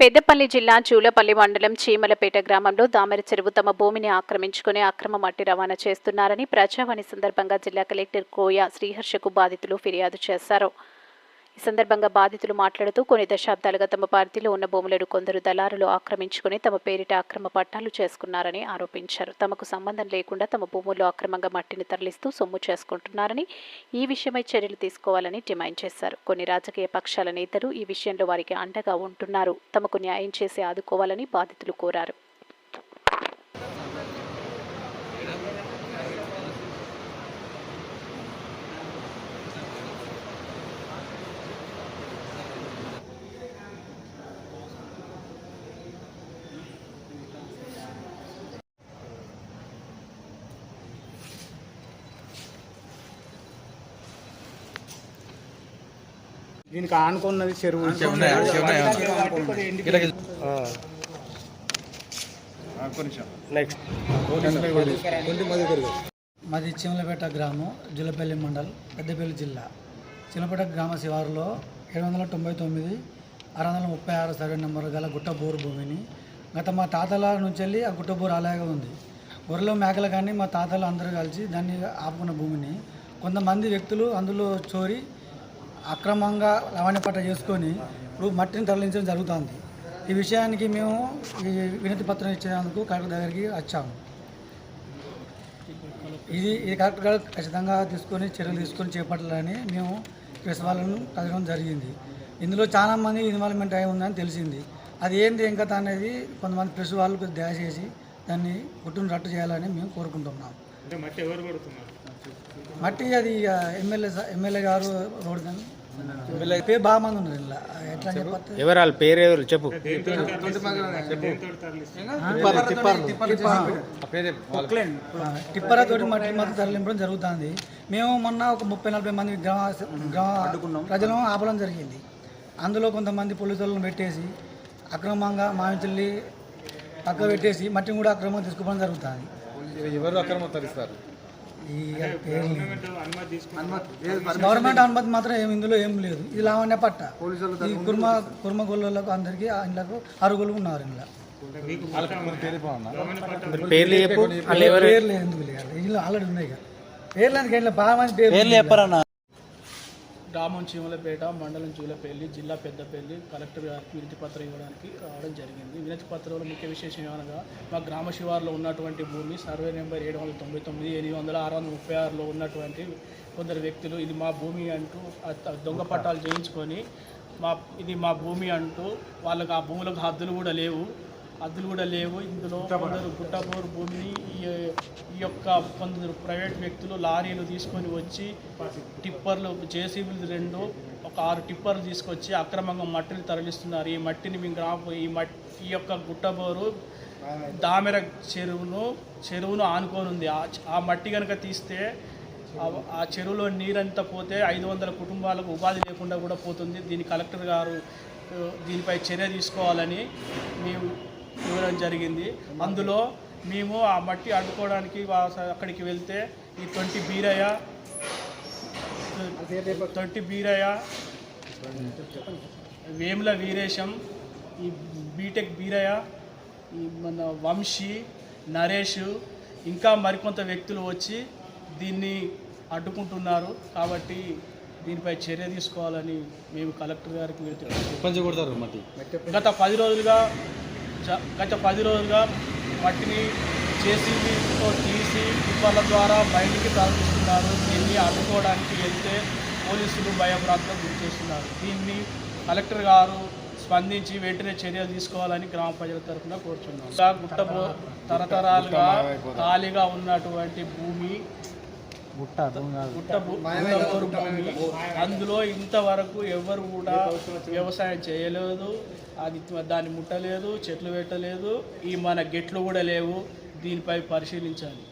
పెద్దపల్లి జిల్లా జూలపల్లి మండలం చీమలపేట గ్రామంలో దామెర చెరువు తమ భూమిని ఆక్రమించుకుని అక్రమ మట్టి రవాణా చేస్తున్నారని ప్రజావాణి సందర్భంగా జిల్లా కలెక్టర్ కోయ శ్రీహర్షకు బాధితులు ఫిర్యాదు చేశారు. ఈ సందర్భంగా బాధితులు మాట్లాడుతూ కొన్ని దశాబ్దాలుగా తమ పార్టీలో ఉన్న భూములను కొందరు దళారులు ఆక్రమించుకుని తమ పేరిట అక్రమ పట్టాలు చేసుకున్నారని ఆరోపించారు. తమకు సంబంధం లేకుండా తమ భూముల్లో అక్రమంగా మట్టిని తరలిస్తూ సొమ్ము చేసుకుంటున్నారని ఈ విషయమై చర్యలు తీసుకోవాలని డిమాండ్ చేశారు. కొన్ని రాజకీయ పక్షాల నేతలు ఈ విషయంలో వారికి అండగా ఉంటున్నారు. తమకు న్యాయం చేసి ఆదుకోవాలని బాధితులు కోరారు. దీనికి ఆనుకున్నది చెరువు. నెక్స్ట్ మాది చిమలపేట గ్రామం జులపల్లి మండల్ పెద్దపల్లి జిల్లా. చిమలపేట గ్రామ శివారులో ఏడు వందల తొంభై తొమ్మిది ఆరు వందల ముప్పై ఆరు సర్వే నెంబర్ గల గుట్ట బోరు భూమిని గత మా తాతల నుంచి వెళ్ళి ఆ గుట్ట బోరు అలాగే ఉంది. గొర్రెలు మేకలు కానీ మా తాతలు అందరూ కలిసి దాన్ని ఆపుకున్న భూమిని కొంతమంది వ్యక్తులు అందులో చోరి అక్రమంగా రవాణా పట్ట చేసుకొని ఇప్పుడు మట్టిని తరలించడం జరుగుతుంది. ఈ విషయానికి మేము ఈ వినతి పత్రం ఇచ్చేందుకు కలెక్టర్ దగ్గరికి వచ్చాము ఇది ఈ కలెక్టర్ గారు ఖచ్చితంగా తీసుకొని చర్యలు తీసుకొని చేపట్టాలని మేము ప్రెస్ వాళ్ళను కలగడం జరిగింది. ఇందులో చాలా మంది ఇన్వాల్వ్మెంట్ అయి ఉందని తెలిసింది. అది ఏంది ఇంకా అనేది కొంతమంది ప్రెస్ వాళ్ళు దయచేసి దాన్ని గుట్టును రట్టు చేయాలని మేము కోరుకుంటున్నాం. మట్టి అది ఇక ఎమ్మెల్యే ఎమ్మెల్యే గారు రోడ్ కానీ పేరు బాగా మంది ఉన్నారు ఇలా ఎట్లా ఎవరు వాళ్ళ పేరు ఎవరు చెప్పు. టిప్పర తోటి మట్టి మాత్రం తరలింపడం జరుగుతుంది. మేము మొన్న ఒక ముప్పై నలభై మంది గ్రామ గ్రామ ప్రజలను ఆపడం జరిగింది. అందులో కొంతమంది పోలీసులను పెట్టేసి అక్రమంగా మామించల్లి పక్క పెట్టేసి మట్టిని కూడా అక్రమంగా తీసుకోవడం జరుగుతుంది. ఎవరు అక్రమ తరిస్తారు ఈ పేర్లు గవర్నమెంట్ అనుమతి మాత్రం ఏమి ఇందులో ఏం లేదు. ఇది లావణ్య పట్ట. ఈ కుర్మ కుర్మ అందరికీ ఇళ్ళకు అరుగులు ఉన్నారు ఇలా పేర్లు ఎందుకు లేదు ఇల్లు ఆల్రెడీ ఉన్నాయి కదా. పేర్లు ఎందుకు ఇట్లా బాగా మంది పేర్లు చెప్పారన్న. గ్రామం చీమలపేట మండలం చీలపల్లి జిల్లా పెద్దపల్లి కలెక్టర్ గారికి వినతి పత్రం ఇవ్వడానికి రావడం జరిగింది. వినతి పత్రంలో ముఖ్య విశేషం ఏమనగా మా గ్రామ శివారులో ఉన్నటువంటి భూమి సర్వే నెంబర్ ఏడు వందల తొంభై తొమ్మిది ఎనిమిది వందల ఆరు వందల ముప్పై ఆరులో ఉన్నటువంటి కొందరు వ్యక్తులు ఇది మా భూమి అంటూ దొంగ పట్టాలు చేయించుకొని మా ఇది మా భూమి అంటూ వాళ్ళకి ఆ భూములకు హద్దులు కూడా లేవు. హద్దులు కూడా లేవు. ఇందులో కొందరు గుట్టబోరు భూమిని ఈ ఈ యొక్క కొందరు ప్రైవేట్ వ్యక్తులు లారీలు తీసుకొని వచ్చి టిప్పర్లు జేసీబీలు రెండు ఒక ఆరు టిప్పర్లు తీసుకొచ్చి అక్రమంగా మట్టిని తరలిస్తున్నారు. ఈ మట్టిని మీ గ్రామ ఈ మట్టి ఈ యొక్క గుట్టబోరు దామెర చెరువును చెరువును ఆనుకొని ఉంది ఆ మట్టి కనుక తీస్తే ఆ- చెరువులో నీరంతా పోతే ఐదు వందల కుటుంబాలకు ఉపాధి లేకుండా కూడా పోతుంది. దీని కలెక్టర్ గారు దీనిపై చర్య తీసుకోవాలని మేము ఇవ్వడం జరిగింది. అందులో మేము ఆ మట్టి అడ్డుకోవడానికి అక్కడికి వెళ్తే ఈ ట్వంటీ బీరయ్య ట్వంటీ బీరయ్య వేముల వీరేశం ఈ బీటెక్ బీరయ్య ఈ మన వంశీ నరేష్ ఇంకా మరికొంత వ్యక్తులు వచ్చి దీన్ని అడ్డుకుంటున్నారు. కాబట్టి దీనిపై చర్య తీసుకోవాలని మేము కలెక్టర్ గారికి గత పది రోజులుగా గత పది రోజులుగా మట్టిని జేసీబీతో తీసి టిప్పర్ల ద్వారా బయటికి తరలిస్తున్నారు. దీన్ని అడ్డుకోవడానికి వెళ్తే పోలీసులు భయభ్రాంతం గురి చేస్తున్నారు. దీన్ని కలెక్టర్ గారు స్పందించి వెంటనే చర్యలు తీసుకోవాలని గ్రామ ప్రజల తరఫున కోరుచున్నాం. గుట్ట తరతరాలుగా ఖాళీగా ఉన్నటువంటి భూమి అందులో ఇంతవరకు ఎవరు కూడా వ్యవసాయం చేయలేదు అది దాన్ని ముట్టలేదు చెట్లు పెట్టలేదు ఈ మన గెట్లు కూడా లేవు దీనిపై పరిశీలించాలి.